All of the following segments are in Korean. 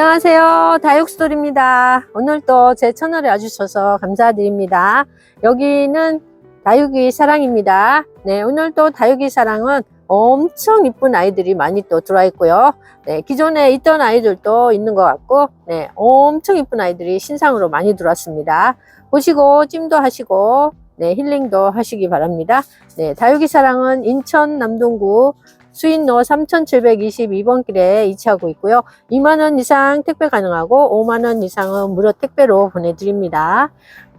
안녕하세요. 다육스토리입니다. 오늘 또제 채널에 와주셔서 감사드립니다. 여기는 다육이 사랑입니다. 네, 오늘 또 다육이 사랑은 엄청 이쁜 아이들이 많이 또 들어와 있고요. 네, 기존에 있던 아이들도 있는 것 같고, 네, 엄청 이쁜 아이들이 신상으로 많이 들어왔습니다. 보시고 찜도 하시고, 네, 힐링도 하시기 바랍니다. 네, 다육이 사랑은 인천 남동구 수인로 3722번 길에 위치하고 있고요. 2만원 이상 택배 가능하고 5만원 이상은 무료 택배로 보내드립니다.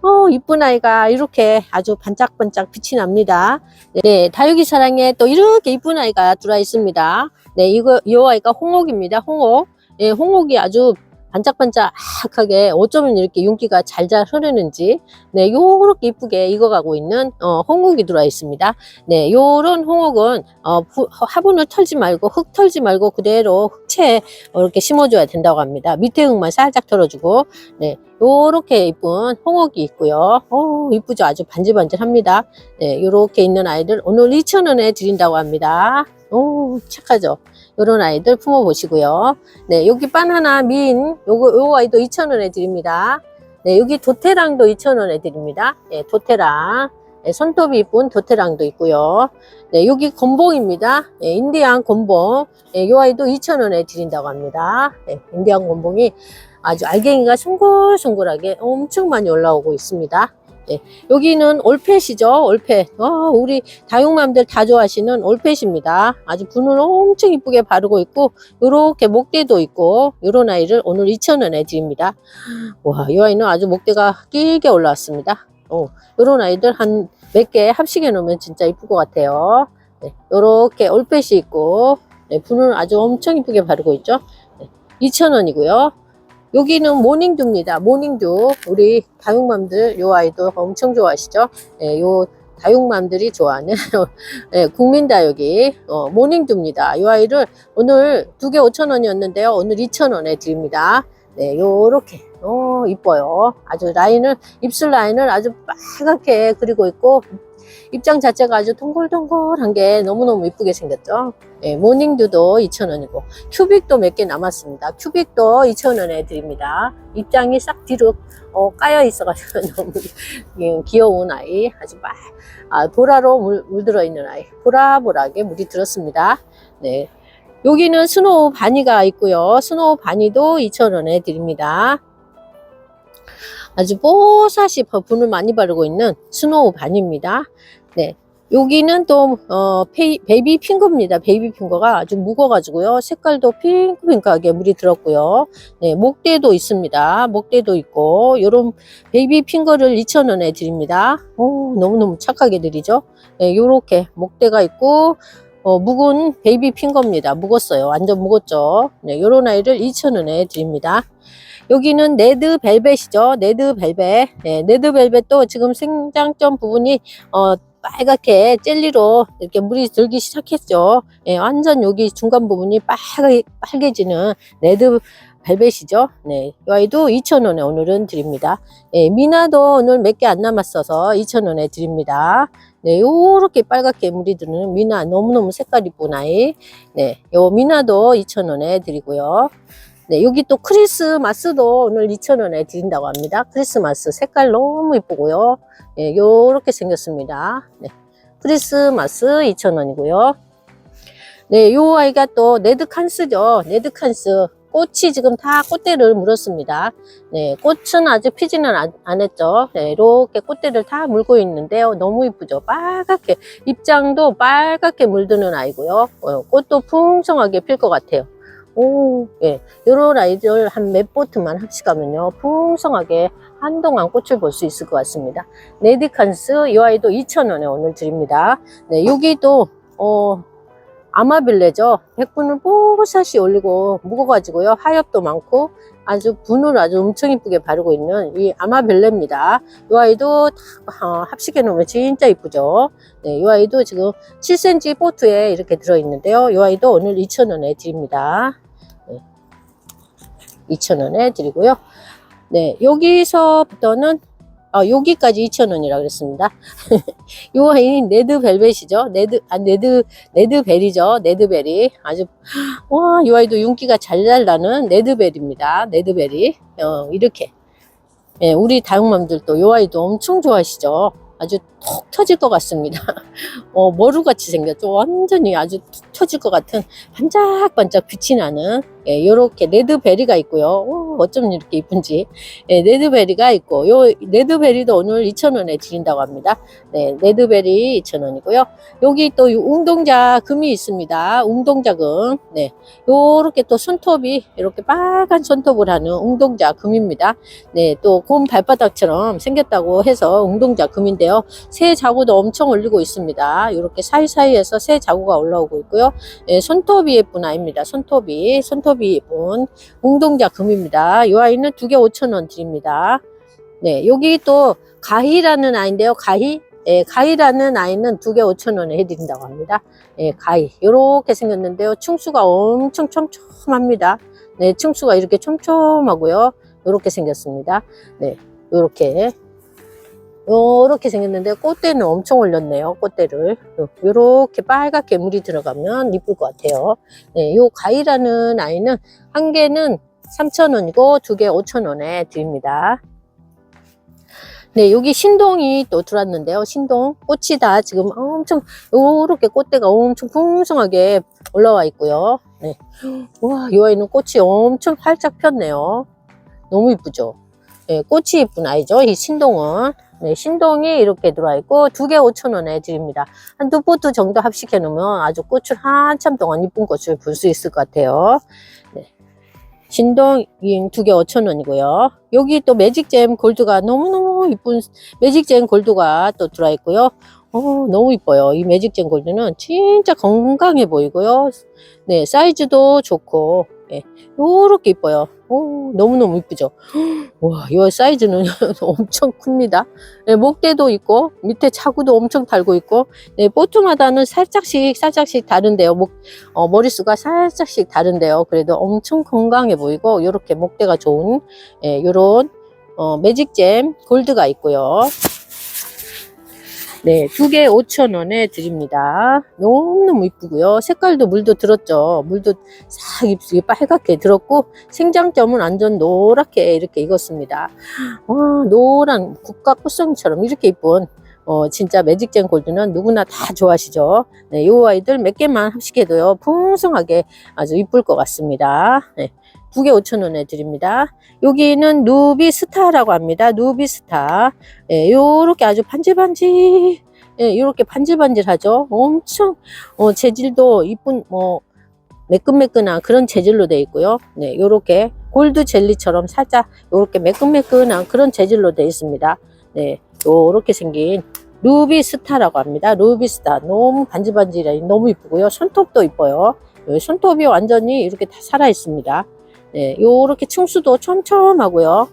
어, 이쁜 아이가 이렇게 아주 반짝반짝 빛이 납니다. 네, 다육이 사랑에 또 이렇게 이쁜 아이가 들어와 있습니다. 네, 이거, 이 아이가 홍옥입니다. 홍옥. 네, 홍옥이 아주 반짝반짝하게 어쩌면 이렇게 윤기가 잘잘 흐르는지. 네 요렇게 이쁘게 익어가고 있는 어, 홍옥이 들어와 있습니다. 네 요런 홍옥은 어, 부- 화분을 털지 말고 흙 털지 말고 그대로 흙채에 이렇게 심어줘야 된다고 합니다. 밑에 흙만 살짝 털어주고. 네 요렇게 이쁜 홍옥이 있고요. 어 이쁘죠? 아주 반질반질합니다. 네 요렇게 있는 아이들 오늘 2,000원에 드린다고 합니다 오 착하죠 요런 아이들 품어 보시고요 네, 여기 바나나 민, 요거, 요 아이도 2,000원에 드립니다. 네, 여기 도테랑도 2,000원에 드립니다. 네, 도테랑. 네, 손톱이 이쁜 도테랑도 있고요. 네, 여기 곤봉입니다. 네, 인디안 곤봉. 네, 요 아이도 2,000원에 드린다고 합니다. 네, 인디안 곤봉이 아주 알갱이가 송골송골하게 엄청 많이 올라오고 있습니다. 네, 여기는 올펫이죠. 올펫. 어, 우리 다육맘들 다 좋아하시는 올펫입니다. 아주 분을 엄청 이쁘게 바르고 있고 요렇게 목대도 있고 요런 아이를 오늘 2,000원에 드립니다. 와, 이 아이는 아주 목대가 길게 올라왔습니다. 어, 요런 아이들 한 몇 개 합식해 놓으면 진짜 이쁠 것 같아요. 네, 요렇게 올펫이 있고 네, 분을 아주 엄청 이쁘게 바르고 있죠. 네, 2,000원이고요. 여기는 모닝듀입니다. 모닝듀. 우리 다육맘들 요 아이도 엄청 좋아하시죠? 네, 요 다육맘들이 좋아하는 네, 국민다육이 어, 모닝듀입니다. 이 아이를 오늘 두 개 5,000원이었는데요. 오늘 2,000원에 드립니다. 네, 요렇게 어, 이뻐요. 아주 라인을 입술 라인을 아주 빨갛게 그리고 있고 입장 자체가 아주 동글동글한 게 너무너무 이쁘게 생겼죠. 네, 모닝듀도 2,000원이고 큐빅도 몇 개 남았습니다. 큐빅도 2,000원에 드립니다. 입장이 싹 뒤로 어, 까여 있어가지고 너무 예, 귀여운 아이 아주 막 아, 보라로 물, 물들어 있는 아이 보라보라하게 물이 들었습니다. 네. 여기는 스노우 바니가 있고요. 스노우 바니도 2,000원에 드립니다. 아주 뽀사시 분을 많이 바르고 있는 스노우 바니입니다. 네. 여기는 또, 어, 페이, 베이비 핑거입니다. 베이비 핑거가 아주 무거워가지고요. 색깔도 핑크핑크하게 물이 들었고요. 네, 목대도 있습니다. 목대도 있고, 요런 베이비 핑거를 2,000원에 드립니다. 오, 너무너무 착하게 드리죠. 네, 요렇게 목대가 있고, 어, 묵은 베이비 핑거입니다. 묵었어요. 완전 묵었죠. 네, 요런 아이를 2,000원에 드립니다. 여기는 네드 벨벳이죠. 네드 벨벳. 네, 네드 벨벳도 지금 생장점 부분이, 어, 빨갛게 젤리로 이렇게 물이 들기 시작했죠. 예, 완전 여기 중간 부분이 빨개, 빨개지는 레드 벨벳이죠. 네, 이 아이도 2,000원에 오늘은 드립니다. 예, 미나도 오늘 몇 개 안 남았어서 2,000원에 드립니다. 네, 요렇게 빨갛게 물이 드는 미나 너무너무 색깔 이쁜 아이. 네, 요 미나도 2,000원에 드리고요. 네, 여기 또 크리스마스도 오늘 2,000원에 드린다고 합니다. 크리스마스 색깔 너무 이쁘고요. 예, 요렇게 생겼습니다. 네, 크리스마스 2,000원이고요. 네, 요 아이가 또 네드칸스죠. 네드칸스. 꽃이 지금 다 꽃대를 물었습니다. 네, 꽃은 아직 피지는 안, 안 했죠. 네, 이렇게 꽃대를 다 물고 있는데요. 너무 이쁘죠. 빨갛게, 입장도 빨갛게 물드는 아이고요. 어, 꽃도 풍성하게 필 것 같아요. 오, 예. 요런 아이들 한 몇 보트만 합식하면요. 풍성하게 한동안 꽃을 볼 수 있을 것 같습니다. 네디칸스 이 아이도 2,000원에 오늘 드립니다. 네, 여기도 어 아마빌레죠. 백분을 뽀샤시 올리고 묵어가지고요. 하엽도 많고 아주 분을 아주 엄청 이쁘게 바르고 있는 이 아마빌레입니다. 이 아이도 다 어, 합식해 놓으면 진짜 이쁘죠. 네, 이 아이도 지금 7cm 보트에 이렇게 들어있는데요. 이 아이도 오늘 2,000원에 드립니다. 네, 2,000원에 드리고요. 네, 여기서부터는 아, 여기까지 2,000원이라 그랬습니다. 요 아이는 레드 벨벳이죠. 레드, 아, 레드, 레드벨이죠. 레드벨이. 아주, 와, 이 아이도 윤기가 잘잘 나는 레드벨입니다. 레드벨이. 어, 이렇게. 예, 우리 다육맘들도 요 아이도 엄청 좋아하시죠. 아주 톡 터질 것 같습니다. 어, 머루같이 생겼죠. 완전히 아주 톡 터질 것 같은 반짝반짝 빛이 나는, 예, 요렇게 레드베리가 있고요. 오, 어쩜 이렇게 이쁜지. 예, 레드베리가 있고, 요 레드베리도 오늘 2,000원에 드린다고 합니다. 네, 레드베리 2,000원이고요. 여기 또이 웅동자 금이 있습니다. 웅동자 금. 네, 요렇게 또 손톱이 이렇게 빨간 손톱을 하는 웅동자 금입니다. 네, 또 곰 발바닥처럼 생겼다고 해서 웅동자 금인데요. 새 자구도 엄청 올리고 있습니다. 이렇게 사이사이에서 새 자구가 올라오고 있고요. 예, 손톱이 예쁜 아이입니다. 손톱이 손톱이 예쁜 웅동자 금입니다. 이 아이는 두 개 5,000원 드립니다. 네, 여기 또 가희라는 아이인데요. 가희 예, 가희라는 아이는 두 개 5,000원에 해드린다고 합니다. 예, 가희. 이렇게 생겼는데요. 충수가 엄청 촘촘합니다. 네, 충수가 이렇게 촘촘하고요. 이렇게 생겼습니다. 네, 이렇게. 요렇게 생겼는데 꽃대는 엄청 올렸네요. 꽃대를. 요렇게 빨갛게 물이 들어가면 이쁠 것 같아요. 네, 요 가위라는 아이는 한 개는 3,000원이고 두 개 5,000원에 드립니다. 네, 여기 신동이 또 들어왔는데요. 신동 꽃이 다 지금 엄청 요렇게 꽃대가 엄청 풍성하게 올라와 있고요. 네. 와, 이 아이는 꽃이 엄청 활짝 폈네요. 너무 이쁘죠? 네, 꽃이 이쁜 아이죠. 이 신동은. 네, 신동이 이렇게 들어와 있고 두 개 5,000원에 드립니다. 한 두 포트 정도 합식해 놓으면 아주 꽃을 한참 동안 이쁜 꽃을 볼 수 있을 것 같아요. 네. 신동 두 개 5,000원이고요. 여기 또 매직잼 골드가 너무너무 이쁜 매직잼 골드가 또 들어와 있고요. 어, 너무 이뻐요. 이 매직잼 골드는 진짜 건강해 보이고요. 네, 사이즈도 좋고, 예, 요렇게 이뻐요. 오, 너무너무 이쁘죠? 와, 이 사이즈는 엄청 큽니다. 네, 목대도 있고, 밑에 차구도 엄청 달고 있고, 네, 보트마다는 살짝씩, 살짝씩 다른데요. 목, 어, 머리수가 살짝씩 다른데요. 그래도 엄청 건강해 보이고, 요렇게 목대가 좋은, 예, 요런, 어, 매직잼 골드가 있고요. 네, 두 개 5,000원에 드립니다. 너무너무 이쁘고요. 색깔도 물도 들었죠. 물도 싹 입술이 빨갛게 들었고 생장점은 완전 노랗게 이렇게 익었습니다. 와, 노란 국화 꽃송이처럼 이렇게 이쁜 어, 진짜 매직젠 골드는 누구나 다 좋아하시죠. 네, 요 아이들 몇 개만 합식해도요, 풍성하게 아주 이쁠 것 같습니다. 네, 두개 5,000원에 드립니다. 여기는 누비 스타라고 합니다. 누비 스타. 예, 요렇게 아주 반질반질, 예, 요렇게 반질반질하죠. 엄청, 어, 재질도 이쁜, 뭐, 매끈매끈한 그런 재질로 되어 있고요. 네, 요렇게 골드 젤리처럼 살짝 요렇게 매끈매끈한 그런 재질로 되어 있습니다. 네, 요렇게 생긴 루비 스타라고 합니다. 루비 스타. 너무 반질반질해. 너무 이쁘고요. 손톱도 이뻐요. 요 손톱이 완전히 이렇게 다 살아 있습니다. 네, 요렇게 층수도 촘촘하고요.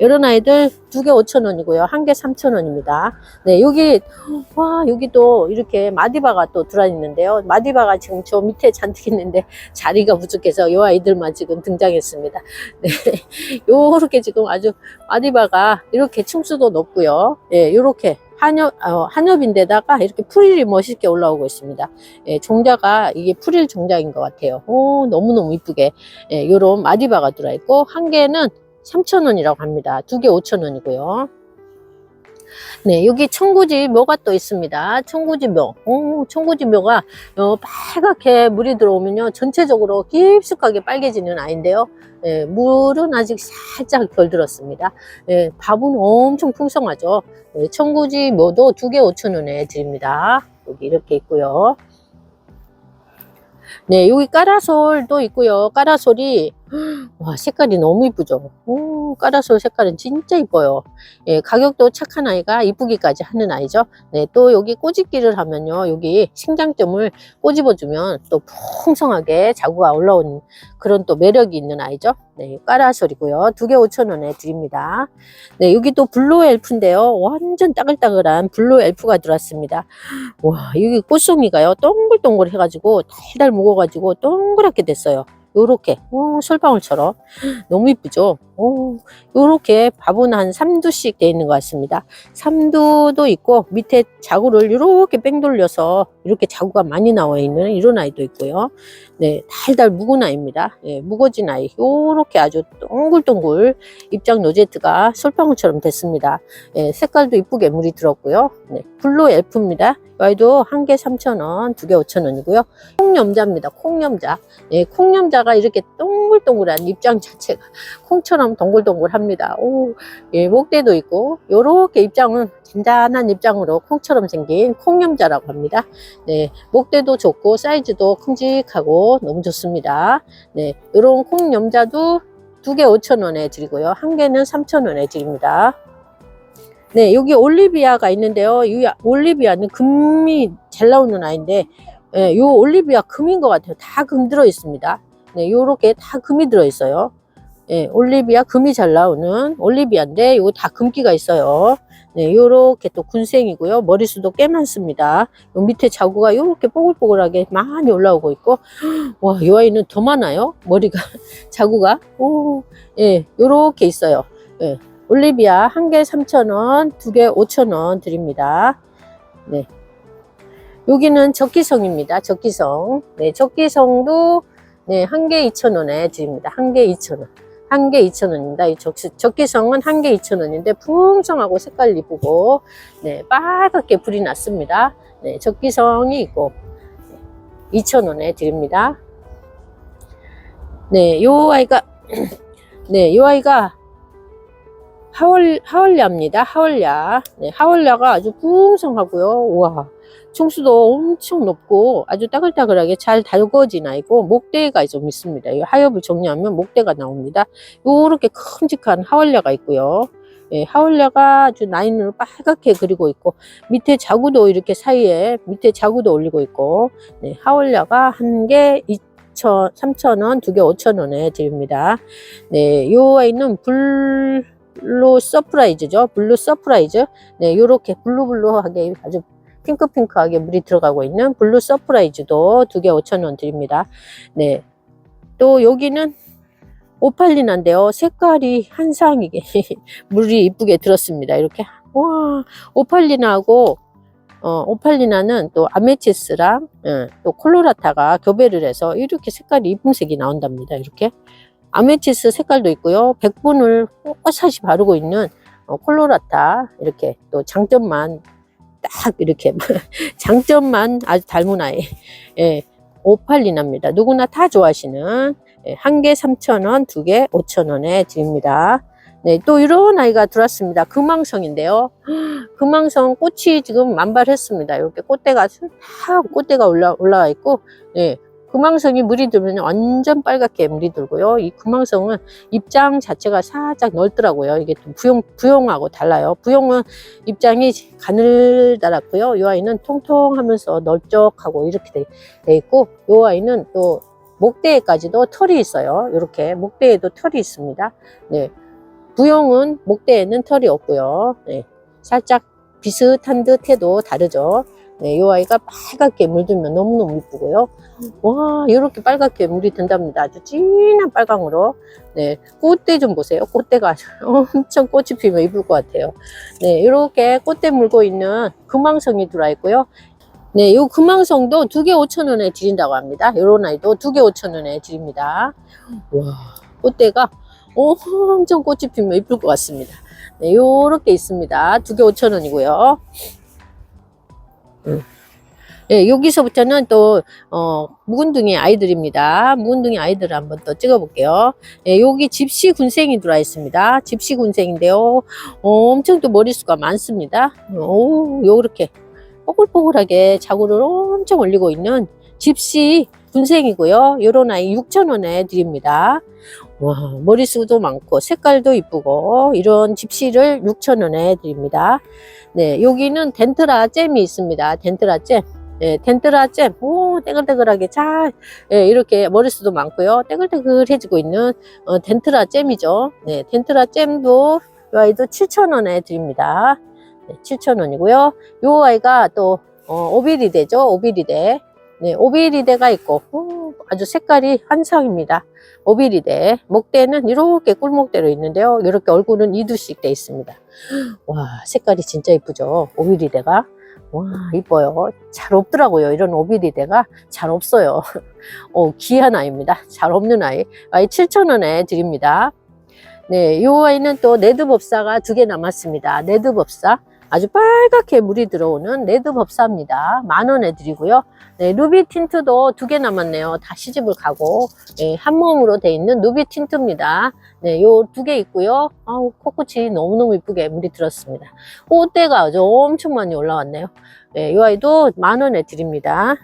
이런 아이들 두 개 5,000원이고요. 한 개 3,000원입니다. 네, 여기, 와, 여기도 이렇게 마디바가 또 들어 있는데요. 마디바가 지금 저 밑에 잔뜩 있는데 자리가 부족해서 요 아이들만 지금 등장했습니다. 네, 요렇게 지금 아주 마디바가 이렇게 층수도 높고요. 예, 요렇게 한엽, 어, 한엽인데다가 이렇게 프릴이 멋있게 올라오고 있습니다. 예, 종자가 이게 프릴 종자인 것 같아요. 오, 너무너무 이쁘게. 예, 요런 마디바가 들어있고, 한 개는 3,000원이라고 합니다. 두 개 5,000원이고요. 네, 여기 청구지 묘가 또 있습니다. 청구지 묘. 오, 청구지 묘가 어, 빨갛게 물이 들어오면요. 전체적으로 깊숙하게 빨개지는 아이인데요. 예, 물은 아직 살짝 덜 들었습니다. 예, 밥은 엄청 풍성하죠. 예, 청구지 묘도 두 개 5,000원에 드립니다. 여기 이렇게 있고요. 네, 여기 까라솔도 있고요. 까라솔이 와 색깔이 너무 이쁘죠. 오, 까라솔 색깔은 진짜 이뻐요. 예, 가격도 착한 아이가 이쁘기까지 하는 아이죠. 네, 또 여기 꼬집기를 하면요, 여기 신장점을 꼬집어 주면 또 풍성하게 자구가 올라온 그런 또 매력이 있는 아이죠. 네, 까라솔이고요. 두 개 5,000원에 드립니다. 네, 여기 또 블루 엘프인데요. 완전 따글따글한 블루 엘프가 들어왔습니다. 와, 여기 꽃송이가요, 동글동글 해가지고 달달 먹어가지고 동그랗게 됐어요. 요렇게 어, 솔방울처럼 너무 이쁘죠 오, 요렇게 밥은 한 3두씩 되어 있는 것 같습니다. 3두도 있고, 밑에 자구를 이렇게 뺑 돌려서 이렇게 자구가 많이 나와 있는 이런 아이도 있고요. 네, 달달 묵은 아이입니다. 예, 무거진 아이. 요렇게 아주 동글동글 입장 로제트가 솔방울처럼 됐습니다. 예, 색깔도 이쁘게 물이 들었고요. 네, 블루 엘프입니다. 이 아이도 한 개 3,000원, 두 개 5,000원이고요. 콩염자입니다. 콩염자. 예, 콩염자가 이렇게 동글동글한 입장 자체가 콩처럼 동글동글합니다. 오, 예, 목대도 있고, 요렇게 입장은 잔잔한 입장으로 콩처럼 생긴 콩염자라고 합니다. 네, 목대도 좋고, 사이즈도 큼직하고, 너무 좋습니다. 네, 요런 콩염자도 두 개 5,000원에 드리고요. 한 개는 3,000원에 드립니다. 네, 여기 올리비아가 있는데요. 이 올리비아는 금이 잘 나오는 아이인데, 예, 요 올리비아 금인 것 같아요. 다 금 들어 있습니다. 네, 요렇게 다 금이 들어 있어요. 예, 올리비아 금이 잘 나오는 올리비아인데, 요거 다 금기가 있어요. 네, 요렇게 또 군생이고요. 머리수도 꽤 많습니다. 요 밑에 자구가 요렇게 뽀글뽀글하게 많이 올라오고 있고, 와, 이 아이는 더 많아요. 머리가, 자구가. 오, 예, 요렇게 있어요. 예, 올리비아 한 개 3,000원, 두 개 5,000원 드립니다. 네. 여기는 적기성입니다. 적기성. 네, 적기성도 네, 한 개 2,000원에 드립니다. 한 개 2,000원. 한 개 2,000원입니다. 이 적, 적기성은 한 개 2,000원인데 풍성하고 색깔 이쁘고 네, 빨갛게 불이 났습니다. 네, 적기성이 있고 2,000원에 드립니다. 네, 요 아이가 네, 요 아이가 하월, 하월야입니다. 하월야. 네, 하월야가 아주 풍성하고요. 우와. 총수도 엄청 높고 아주 따글따글하게 잘 달궈진 아이고 목대가 좀 있습니다. 이 하엽을 정리하면 목대가 나옵니다. 요렇게 큼직한 하월야가 있고요. 예, 하월야가 아주 라인으로 빨갛게 그리고 있고 밑에 자구도 이렇게 사이에 밑에 자구도 올리고 있고 네, 하월야가 한 개 2천, 3,000원, 두 개 5,000원에 드립니다. 네, 요 아이는 불 블루 서프라이즈죠. 블루 서프라이즈. 네, 요렇게 블루블루하게 아주 핑크핑크하게 물이 들어가고 있는 블루 서프라이즈도 두 개 5,000원 드립니다. 네. 또 여기는 오팔리나인데요. 색깔이 한상이게 물이 이쁘게 들었습니다. 이렇게. 와, 오팔리나하고 어, 오팔리나는 또 아메치스랑 예, 또 콜로라타가 교배를 해서 이렇게 색깔이 이쁜 색이 나온답니다. 이렇게. 아메치스 색깔도 있고요. 백분을 꼿꼿이 바르고 있는 어, 콜로라타 이렇게 또 장점만 딱 이렇게 장점만 아주 닮은 아이 예, 오팔리나입니다. 누구나 다 좋아하시는 예, 한개 3,000원, 두 개 5,000원에 드립니다. 네, 또 이런 아이가 들어왔습니다. 금왕성인데요. 금왕성 꽃이 지금 만발했습니다. 이렇게 꽃대가 다 꽃대가 올라 올라와 있고, 예, 금왕성이 물이 들면 완전 빨갛게 물이 들고요. 이 금왕성은 입장 자체가 살짝 넓더라고요. 이게 또 부용, 부용하고 달라요. 부용은 입장이 가늘달았고요. 이 아이는 통통하면서 넓적하고 이렇게 돼, 돼 있고, 이 아이는 또 목대에까지도 털이 있어요. 이렇게 목대에도 털이 있습니다. 네. 부용은 목대에는 털이 없고요. 네. 살짝 비슷한 듯 해도 다르죠. 네, 이 아이가 빨갛게 물들면 너무너무 이쁘고요. 와, 이렇게 빨갛게 물이 든답니다. 아주 진한 빨강으로. 네, 꽃대 좀 보세요. 꽃대가 엄청 꽃이 피면 이쁠 것 같아요. 네, 이렇게 꽃대 물고 있는 금왕성이 들어와 있고요. 네, 요 금왕성도 두 개 5,000원에 드린다고 합니다. 요런 아이도 두 개 5,000원에 드립니다. 와, 꽃대가 엄청 꽃이 피면 이쁠 것 같습니다. 네, 요렇게 있습니다. 두 개 5,000원이고요. 예, 여기서부터는 또, 어, 묵은둥이 아이들입니다. 묵은둥이 아이들을 한번 또 찍어볼게요. 예, 여기 집시 군생이 들어와 있습니다. 집시 군생인데요. 어, 엄청 또 머리수가 많습니다. 오, 요렇게 뽀글뽀글하게 자구를 엄청 올리고 있는 집시 군생이고요. 요런 아이 6,000원에 드립니다. 와, 머리수도 많고 색깔도 이쁘고 이런 집시를 6,000원에 드립니다. 네, 여기는 덴트라 잼이 있습니다. 덴트라 잼. 예, 텐트라 잼, 오, 떼글떼글하게 잘, 예, 이렇게 머리수도 많고요. 떼글떼글해지고 있는, 어, 텐트라 잼이죠. 네, 텐트라 잼도, 이 아이도 7,000원에 드립니다. 네, 7,000원이고요. 이 아이가 또, 어, 오비리대죠. 오비리대. 네, 오비리대가 있고, 오, 아주 색깔이 환상입니다. 오비리대. 목대는 이렇게 꿀목대로 있는데요. 이렇게 얼굴은 이두씩 돼 있습니다. 와, 색깔이 진짜 이쁘죠? 오비리대가. 와, 이뻐요. 잘 없더라고요. 이런 오비리대가 잘 없어요. 어, 귀한 아이입니다. 잘 없는 아이. 아이 7,000원에 드립니다. 네, 요 아이는 또 레드법사가 두 개 남았습니다. 레드법사. 아주 빨갛게 물이 들어오는 레드 법사입니다. 만 원에 드리고요. 네, 루비 틴트도 두 개 남았네요. 다 시집을 가고, 네, 한 몸으로 돼 있는 루비 틴트입니다. 네, 요 두 개 있고요. 아우, 코끝이 너무너무 이쁘게 물이 들었습니다. 꽃대가 아주 엄청 많이 올라왔네요. 네, 이 아이도 만 원에 드립니다.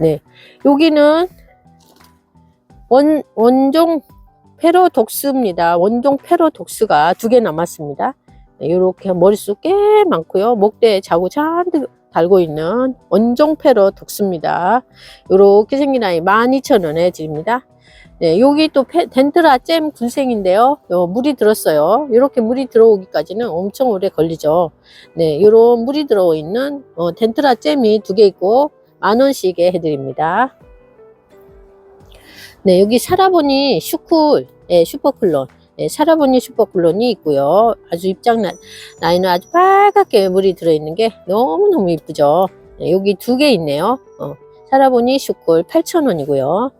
네, 여기는 원, 원종 페로독스입니다. 원종 페로독스가 두 개 남았습니다. 네, 이렇게 머릿수 꽤 많고요. 목대에 자구 잔뜩 달고 있는 원종 페로독스입니다. 이렇게 생긴 아이 12,000원에 드립니다. 네, 여기 또 페- 덴트라 잼 군생인데요. 요 물이 들었어요. 이렇게 물이 들어오기까지는 엄청 오래 걸리죠. 네, 이런 물이 들어오 있는 어, 덴트라 잼이 두 개 있고 만 원씩에 해드립니다. 네, 여기 사라보니 슈쿨, 예, 슈퍼클론, 예, 사라보니 슈퍼클론이 있고요. 아주 입장 라- 라인은 아주 빨갛게 물이 들어있는 게 너무너무 이쁘죠. 네, 여기 두 개 있네요. 어, 사라보니 슈쿨 8,000원이고요.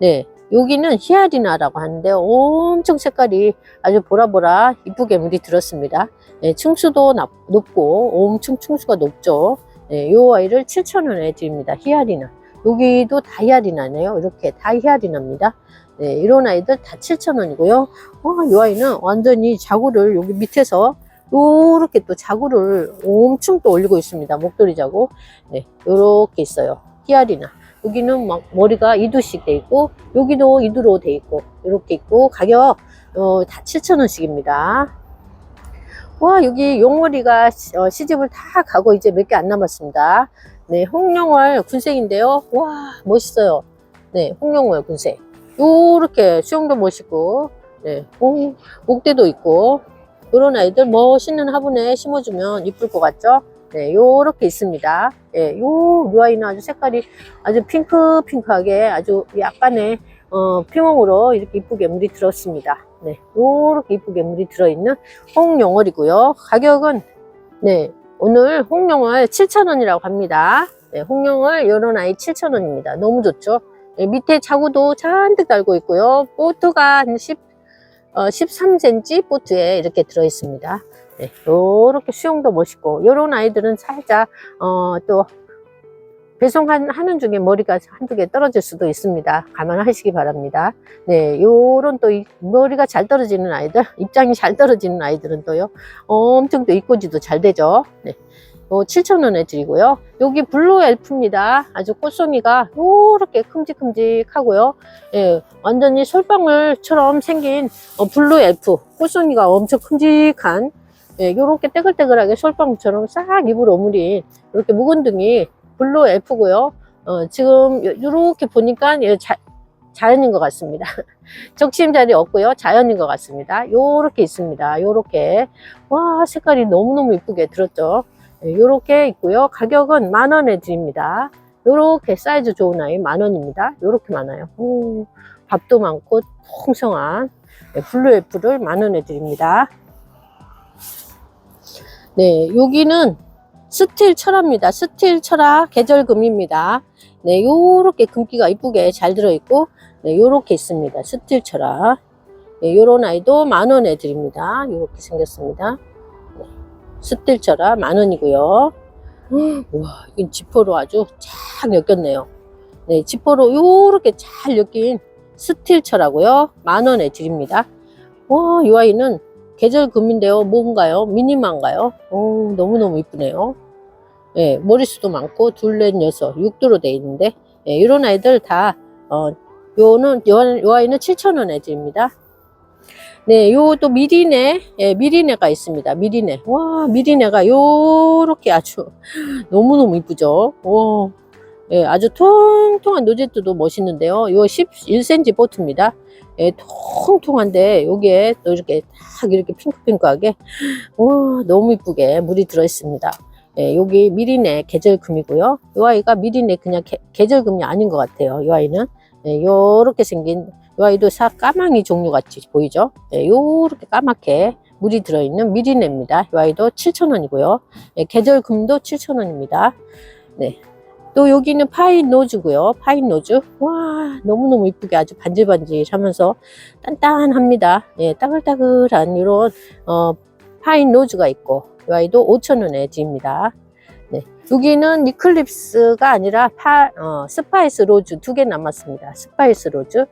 네, 여기는 히아리나라고 하는데 엄청 색깔이 아주 보라보라 이쁘게 물이 들었습니다. 네, 층수도 납- 높고 엄청 층수가 높죠. 네, 요 아이를 7,000원에 드립니다. 히아리나. 여기도 다이아리 나네요. 이렇게 다이아리나입니다. 네, 이런 아이들 다 7,000원이고요. 와, 이 아이는 완전히 자구를 여기 밑에서 요렇게 또 자구를 엄청 또 올리고 있습니다. 목도리 자구. 네, 요렇게 있어요. 히아리나. 여기는 막 머리가 이두씩 돼 있고, 여기도 이두로 돼 있고, 이렇게 있고, 가격, 어, 다 7,000원씩입니다. 와, 여기 용머리가 시- 어, 시집을 다 가고 이제 몇 개 안 남았습니다. 네, 홍룡월 군생인데요. 와, 멋있어요. 네, 홍룡월 군생. 요렇게 수영도 멋있고, 네, 오, 목대도 있고, 요런 아이들 멋있는 화분에 심어주면 이쁠 것 같죠? 네, 요렇게 있습니다. 예, 요, 요 아이는 아주 색깔이 아주 핑크핑크하게 아주 약간의, 어, 피멍으로 이렇게 이쁘게 물이 들었습니다. 네, 요렇게 이쁘게 물이 들어있는 홍룡월이고요. 가격은, 네, 오늘 홍룡을 7,000원이라고 합니다. 네, 홍룡을 요런 아이 7,000원입니다. 너무 좋죠? 네, 밑에 자구도 잔뜩 달고 있고요. 보트가 한 10, 어, 13cm 보트에 이렇게 들어있습니다. 네, 요렇게 수영도 멋있고, 요런 아이들은 살짝, 어, 또, 배송하는 중에 머리가 한두 개 떨어질 수도 있습니다. 감안하시기 바랍니다. 네, 요런 또 이- 머리가 잘 떨어지는 아이들, 입장이 잘 떨어지는 아이들은 또요, 엄청 또 입꼬지도 잘 되죠. 네. 어, 7,000원에 드리고요. 여기 블루 엘프입니다. 아주 꽃송이가 요렇게 큼직큼직하고요. 예, 완전히 솔방울처럼 생긴 어, 블루 엘프. 꽃송이가 엄청 큼직한, 예, 요렇게 떼글떼글하게 솔방울처럼 싹 입을 오므린 이렇게 묵은둥이 블루 엘프고요. 어, 지금 요- 요렇게 보니까 예, 자, 자연인 것 같습니다. 적심 자리 없고요. 자연인 것 같습니다. 요렇게 있습니다. 요렇게. 와, 색깔이 너무너무 이쁘게 들었죠. 네, 요렇게 있고요. 가격은 만 원에 드립니다. 요렇게 사이즈 좋은 아이 만 원입니다. 요렇게 많아요. 오, 밥도 많고 풍성한 네, 블루 애플을 만 원에 드립니다. 네, 여기는 스틸 철화입니다. 스틸 철화 계절금입니다. 네, 요렇게 금기가 이쁘게 잘 들어있고, 네, 요렇게 있습니다. 스틸 철화. 네, 요런 아이도 만 원에 드립니다. 요렇게 생겼습니다. 네, 스틸 철화 만 원이고요. 와, 이건 지퍼로 아주 쫙 엮였네요. 네, 지퍼로 요렇게 잘 엮인 스틸 철하고요. 만 원에 드립니다. 와, 이 아이는 계절 금인데요. 뭔가요? 미니마인가요? 오, 너무너무 이쁘네요. 예, 머리수도 많고, 둘, 넷, 여섯, 육도로 돼 있는데, 예, 이런 아이들 다, 어, 요는, 요, 요 아이는 7,000원에 드립니다. 네, 요 또 미리네, 예, 미리네가 있습니다. 미리네. 와, 미리네가 요렇게 아주 너무너무 이쁘죠? 오, 예, 아주 통통한 노제트도 멋있는데요. 요 11cm 보트입니다. 예, 통통한데 여기에 또 이렇게 딱 이렇게 핑크핑크하게 와 너무 이쁘게 물이 들어 있습니다. 예, 여기 미리네 계절금이고요. 이 아이가 미리네 그냥 게, 계절금이 아닌 것 같아요. 이 아이는 예, 요렇게 생긴 이 아이도 사 까망이 종류 같이 보이죠? 예, 요렇게 까맣게 물이 들어있는 미리네입니다. 이 아이도 7,000원이고요. 예, 계절금도 7,000원입니다. 네. 또 여기는 파인 노즈고요. 파인 노즈. 와, 너무너무 이쁘게 아주 반질반질하면서 단단합니다. 예, 따글따글한 이런 어, 파인 노즈가 있고 이 아이도 5,000원에 드립니다. 네. 여기는 니클립스가 아니라 파, 어, 스파이스 로즈 두 개 남았습니다. 스파이스 로즈.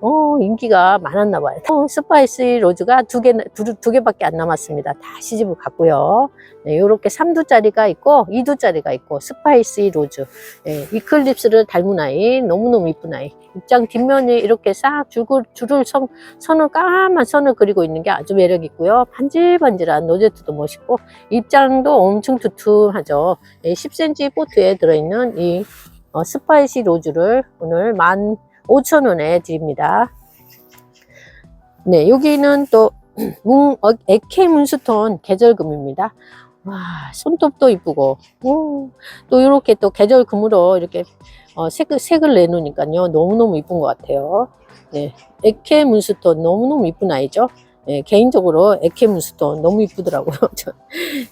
어, 인기가 많았나 봐요. 어, 스파이스 로즈가 두 개, 두, 두 개밖에 안 남았습니다. 다 시집을 갔고요. 네, 요렇게 3두짜리가 있고 2두짜리가 있고 스파이스 로즈. 네, 이클립스를 닮은 아이. 너무너무 이쁜 아이. 입장 뒷면이 이렇게 싹 줄을, 줄을 선, 선을 까만 선을 그리고 있는 게 아주 매력 있고요. 반질반질한 노제트도 멋있고 입장도 엄청 두툼하죠. 예, 10cm 포트에 들어있는 이 어, 스파이시 로즈를 오늘 15,000원에 드립니다. 네, 여기는 또 문, 어, 에케 문스톤 계절금입니다. 와, 손톱도 이쁘고, 오, 또 이렇게 또 계절금으로 이렇게 어, 색을, 색을 내놓으니까요. 너무너무 이쁜 것 같아요. 네, 에케 문스톤 너무너무 이쁜 아이죠. 예, 개인적으로 에케 문스톤 너무 이쁘더라고요. 저,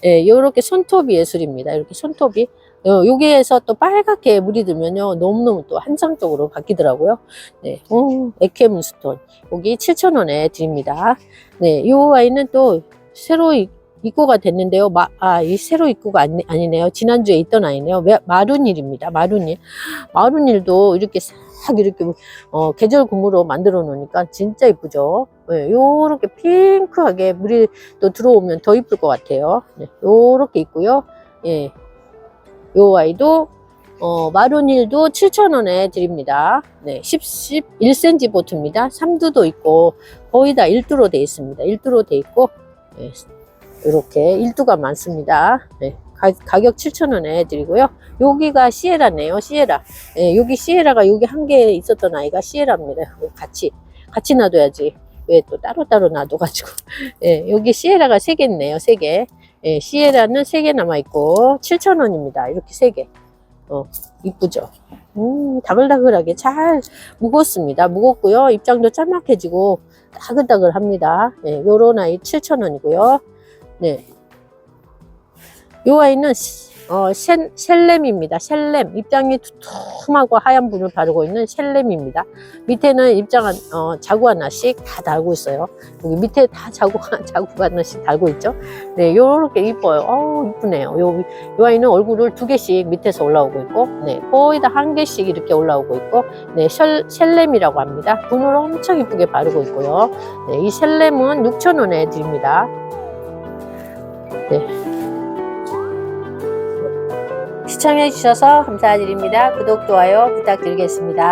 예, 요렇게 손톱이 예술입니다. 이렇게 손톱이. 어, 여기에서 또 빨갛게 물이 들면요. 너무너무 또 한상적으로 바뀌더라고요. 네, 오, 에케 문스톤. 여기 7,000원에 드립니다. 네, 요 아이는 또 새로 이- 입고가 됐는데요. 마, 아, 이 새로 입고가 아니, 아니네요. 지난주에 있던 아이네요. 마- 마룬일입니다. 마룬일. 마룬일도 이렇게 싹 이렇게 어, 계절 금으로 만들어 놓으니까 진짜 이쁘죠. 네, 요렇게 핑크하게 물이 또 들어오면 더 이쁠 것 같아요. 네, 요렇게 있고요. 예. 요 아이도 어, 마룬일도 7,000원에 드립니다. 네, 10, 11cm 보트입니다. 3두도 있고 거의 다 1두로 되어 있습니다. 1두로 되어 있고 네, 이렇게 1두가 많습니다. 네, 가, 가격 7,000원에 드리고요. 여기가 시에라네요. 시에라. 예, 여기 시에라가 여기 한 개 있었던 아이가 시에라입니다. 같이 같이 놔둬야지. 왜 또 따로따로 놔둬가지고. 예, 여기 시에라가 세 개 있네요. 세 개. 예, 시에라는 세 개 남아있고, 7,000원입니다. 이렇게 세 개. 어, 이쁘죠? 음, 다글다글하게 잘 묵었습니다. 묵었고요. 입장도 짤막해지고, 다글다글 합니다. 예, 요런 아이 7,000원이고요. 네. 요 아이는 시- 어, 셀, 셀렘입니다. 셀렘. 입장이 두툼하고 하얀 분을 바르고 있는 셀렘입니다. 밑에는 입장 한, 어, 자구 하나씩 다 달고 있어요. 여기 밑에 다 자구, 자구 하나씩 달고 있죠. 네, 요렇게 이뻐요. 어우, 이쁘네요. 요, 요 아이는 얼굴을 두 개씩 밑에서 올라오고 있고, 네, 거의 다 한 개씩 이렇게 올라오고 있고, 네, 셀, 셀렘이라고 합니다. 분을 엄청 이쁘게 바르고 있고요. 네, 이 셀렘은 6,000원에 드립니다. 네. 시청해주셔서 감사드립니다. 구독, 좋아요 부탁드리겠습니다.